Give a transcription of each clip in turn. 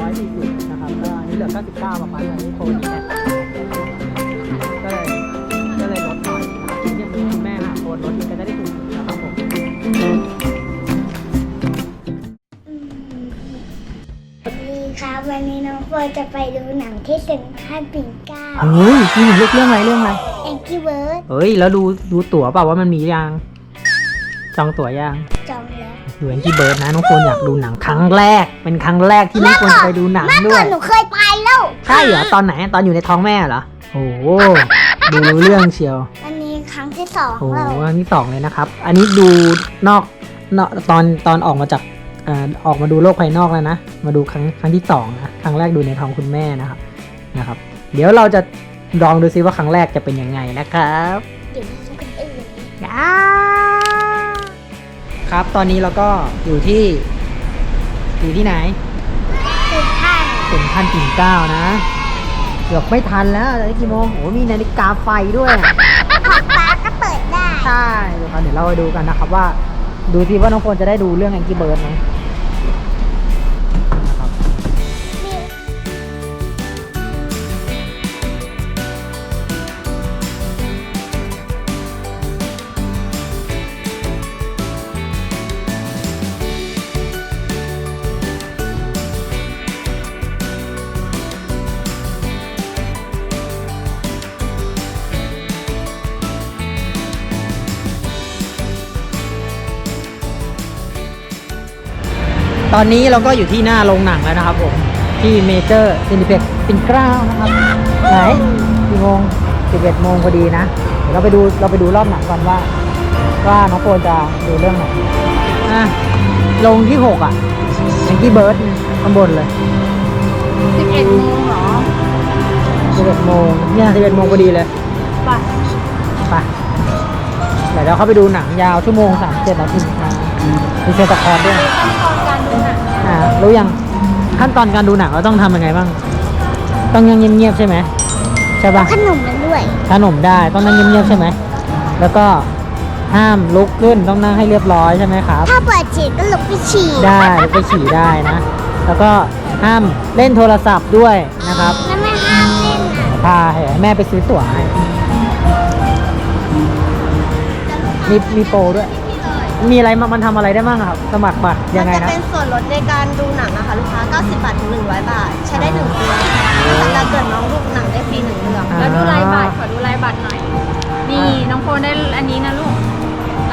ร้อยสี่สิบนะครับก็อันนี้เหลือเก้าสิบเก้าประมาณนี้โคนนี้แหละก็เลยก็เลยลดหน่อยนะครับที่ยังมีคุณแม่หาโคนลดอีกก็จะได้ถูกนะครับผมดีครับวันนี้น้องโฟจะไปดูหนังที่เซ็นทรัลปิ่นเกล้าเฮ้ยนี่หนูเลือกเรื่องอะไรเรื่องอะไรแองกี้เบิร์ดเฮ้ยแล้วดูดูตั๋วเปล่าว่ามันมียัง จองตั๋วยังจองแล้วดูแองกี้เบิร์ดนะน้องโฟนอยากดูหนังครั้งแรก เป็นครั้งแรกที่น้องโฟนจะไปดูหนังเมื่อด้ก่วอย นหนูเคยไปแล้ว ใช่เหรอ ตอนไหนตอนอยู่ในท้องแม่เหรอ โอ้โหดูรู้เรื่องเชียววันนี้ครั้งที่สองโอ้โหแล้วอันที่สองเลยนะครับ อันนี้ดูนอกนอกตอนตอนออกมาจากอ่าออกมาดูโลกภายนอกแล้วนะ มาดูครั้งครั้งที่สองนะ ครั้งแรกดูในท้องคุณแม่นะครับ นะครับ เดี๋ยวเราจะลองดูซิว่าครั้งแรกจะเป็นยังไงนะครับ เดี๋ยวดูคนอื่น ครับ ตอนนี้เราก็อยู่ที่ อยู่ที่ไหนคือท่านถึงพันกิ่งเกล้านะเกือบไม่ทันแล้วตอนนี้กี่โมงโอ้มีนาฬิกาไฟด้วยอะของป้าก็เปิดได้ ใช่เดี๋ยวครับเดี๋ยวเราไปดูกันนะครับว่า ดูซิว่าน้องโฟนจะได้ดูเรื่องแองกี้เบิร์ดไหม ตอนนี้เราก็อยู่ที่หน้าโรงหนังแล้วนะครับผมที่เมเจอร์ซินิเพ็กปินเกล้านะครับไหนกี่โมง11โมงพอดีนะเดี๋ยวเราไปดูเราไปดูรอบหนังก่อนว่าว่าน้องโฟนจะดูเรื่องไหนอะลงที่ 6 อะแองกี้เบิร์ดข้างบนเลย 11โมงเหรอ11โมงเนี่ย11โมงพอดีเลยไปไปเดี๋ยวเราเข้าไปดูหนังยาวชั่วโมง37นาทีนะมีเซนตะคอร์ด้วยขั้นต อนการดูหนังอ่ารู้ยังขั้นตอนการดูหนังเราต้องทำยังไงบ้าง ต้องยังเงียบๆใช่ไหมใช่ปะขนมนั้นด้วย ขนมได้ต้องนั่งเงียบๆใช่ไหมแล้วก็ห้ามลุกขึ้นต้องนั่งให้เรียบร้อยใช่ไหมครับ ถ้าเปิดฉีดก็ลุกไปฉี่ได้ลุกไปฉี่ได้นะ แล้วก็ห้ามเล่นโทรศัพท์ด้วยนะครับแล้วไม่ห้ามเล่นอะพาให้แม่ไปซื้อตั๋วให้มีมีโปรด้วย มีอะไรมามันทำอะไรได้บ้างอะครับ สมัครบัตรยังไงมันจะนะเป็นส่วนลดในการดูหนังนะคะลูกค้า 90 บาทถึง 100 บาท ใช้ได้1เดือนแต่ถ้าเกิดน้องดูหนังได้ฟรี1เดือนอ่าแล้วดูลายบัตรขอดูลายบัตรหน่อย นี่ น้องโฟนได้อันนี้นะลูก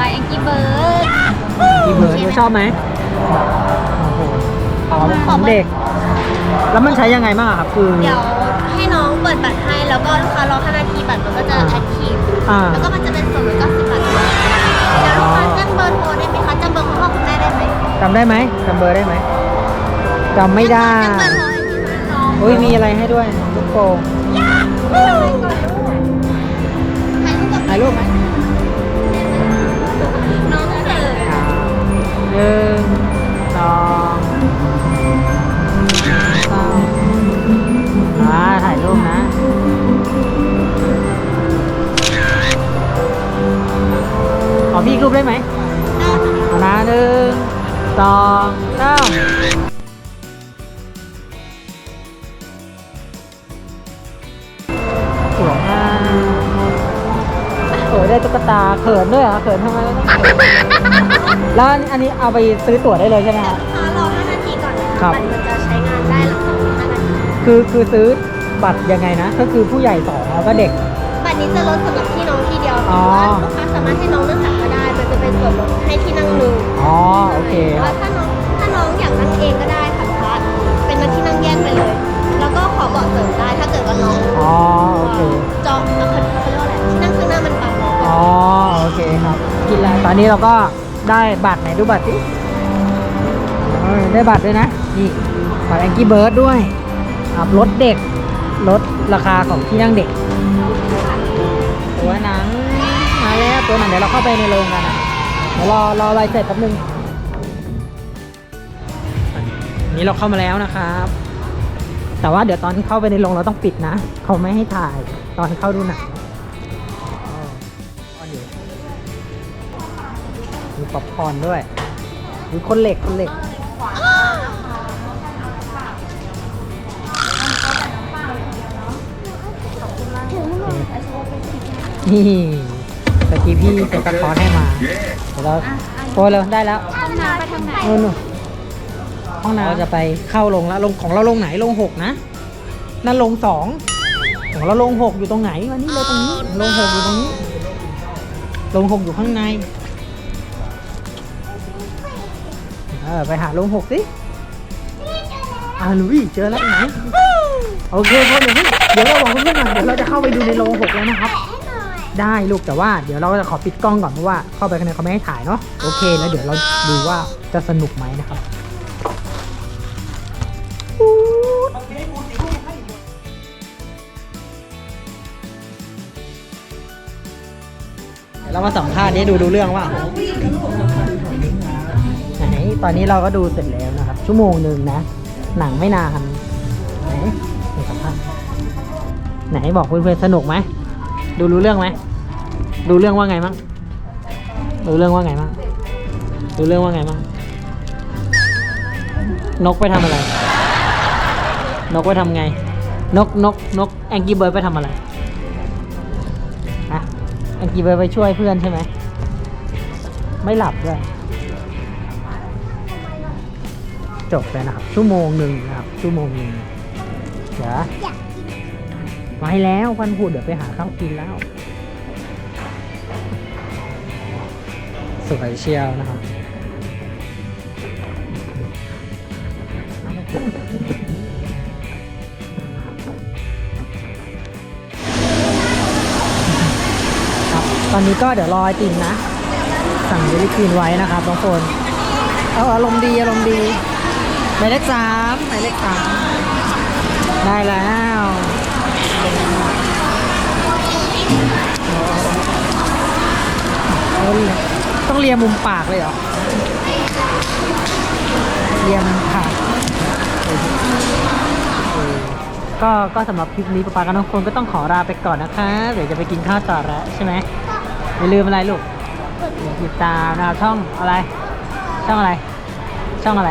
ลายแองกี้เบิร์ดอีเบิร์ดชอบไหมโอ้โหของของเด็ก แล้วมันใช้ยังไงบ้างอะครับ คือ เดี๋ยวให้น้องเปิดบัตรให้ แล้วก็ลูกค้ารอ5นาทีบัตรมันก็จะแอคทีฟ อ่า แล้วก็มันจะเป็นส่วนลด90 บาทด้วยเดี๋ยวลูกค้าจำเบ อร์โทรได้ไหมคะจำเบอร์คุณพ่อคุณแม่ได้ไหมจำได้ไหมจำเบอร์ได้ไหมจำไม่ได้จำเบอร์โทรให้พี่น้องอุ้ยมีอะไรให้ด้วยลูกโป่งถ่ายรูปกับถ่ายรูปไหมน้องเสิร์ฟครับหนึ่งสองสามอ่าถ่ายรูปนะขอพี่รูปได้ไหมเอานะ หนึ่งสองสามสวยมากสวยได้ตุ๊กตาเขินด้วยเหรอเขินทำไมแล้วเนี่ยแล้วอันนี้เอาไปซื้อตั๋วได้เลยใช่ไหมครับลูกค้ารอ5นาทีก่อนนะครัคะบบัตรมันจะใช้งานได้หลังจาก5นาทีคือคือซื้อบัตรยังไงนะ ก็คือผู้ใหญ่สองแล้วก็เด็ก บัตรนี้จะลดสำหรับที่น้องที่เดียวหอ๋รืออว่าลูกค้าสามารถให้น้องนั่งตักก็ได้มัน จะเป็นส่วนลดให้ที่นั่งหนึ่งอ๋อโอเคหรือว่าถ้าน้องถ้าน้องอยากนั่งเองก็ได้ค่ะลูกค้าเป็นที่นั่งแยกไปเลย แล้วก็ขอเบาะเสริมได้ถ้าเกิดว่าน้องอ๋อโอเค จองเอาเขาเขาเรียกว่าอะไรที่นั่งข้างหน้ามันบังอ๋อโอเคครับกินแล้วตอนนี้เราก็ได้บัตรไหนดูบัตรสิเออได้บัตรด้วยนะ นี่บัตรแองกี้เบิร์ดด้วยครับลดเด็กลดราคาของที่นั่งเด็ก ตัวหนังมาแล้วตัวหนังเดี๋ยวเราเข้าไปในโรงกันนะ เดี๋ยวรอรอใบเสร็จแป๊บนึง นี่เราเข้ามาแล้วนะครับ แต่ว่าเดี๋ยวตอนเข้าไปในโรงเราต้องปิดนะ เขาไม่ให้ถ่ายตอนเข้าดูหนังมีป๊อปคอนด้วยมีคนเหล็กคนเหล็กนี่ตะกี้พี่เป็นตะคอนให้มา เดี๋ยวเราโอ้ยเลยได้แล้วห้องน้ำไปทางไหนนู่นนู่นห้องน้ำเราจะไปเข้าลงแล้วลงของเราลงไหนลงหกนะนั่นลงสองของเราลงหกอยู่ตรงไหนวันนี้เลยตรงนี้ลงหกอยู่ตรงนี้ ลงหกอยู่ข้างในเออไปหาลงหกสิอ่าลุยเจอแล้วไหนโอเคพอเดี๋ยวให้เดี๋ยวเราบอกเพื่อนๆก่อนเดี๋ยวเราจะเข้าไปดูในโรงหกแล้วนะครับ ได้ลูกแต่ว่าเดี๋ยวเราจะขอปิดกล้องก่อนเพราะว่าเข้าไปข้างในเขาไม่ให้ถ่ายเนาะโอเค แล้วเดี๋ยวเราดูว่าจะสนุกไหมนะครับเรามาสัมภาษณ์นี่ดูดูเรื่องว่าไหนตอนนี้เราก็ดูเสร็จแล้วนะครับ ชั่วโมงหนึ่งนะ หนังไม่นานไหนไหนสัมภาษณ์ไหนบอกเพื่อนๆสนุกไหม ดูรู้เรื่องไหมดูเรื่องว่าไงมั่งดูเรื่องว่าไงมั่งดูเรื่องว่าไงมั่งนกไปทำอะไร นกไปทำไง นกนกนกแองกี้เบิร์ดไปทำอะไรฮะแองกี้เบิร์ดไปช่วยเพื่อนใช่ไหมไม่หลับด้วยจบเลยนะครับชั่วโมงหนึ่งนะครับชั่วโมงหนึ่งเดี๋ยว ไปแล้วพันผูดเดี๋ยวไปหาข้าวกินแล้ว สวยเชียวนะครับครับตอนนี้ก็เดี๋ยวรอไอติมนะ สั่งเดลิคินไว้นะครับทุกคน เอาอารมณ์ดีอารมณ์ดีหมายเลขสามหมายเลขสามได้แล้ว ต้องเลียมุมปากเลยเหรอ เลียมุมปากเออก็ก็สำหรับคลิปนี้ป๊าป๊ากับน้องคนก็ต้องขอลาไปก่อนนะคะ เดี๋ยวจะไปกินข้าวต่อแล้วใช่ไหมอย่าลืมอะไรลูกติดตามนะช่องอะไร ช่องอะไร ช่องอะไร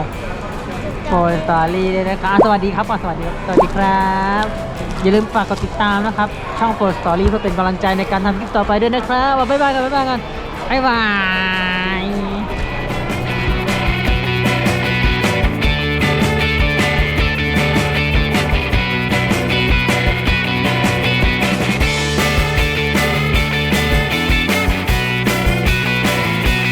โฟนสตอรี่ด้วยนะครับอะสวัสดีครับก่อสวัสดีครับสวัสดีครับ อย่าลืมฝากกดติดตามนะครับ ช่องโฟนสตอรี่เพื่อเป็นกำลังใจในการทำคลิปต่อไปด้วยนะครับบ๊ายบายกันบ๊ายบายกันบ๊ายบาย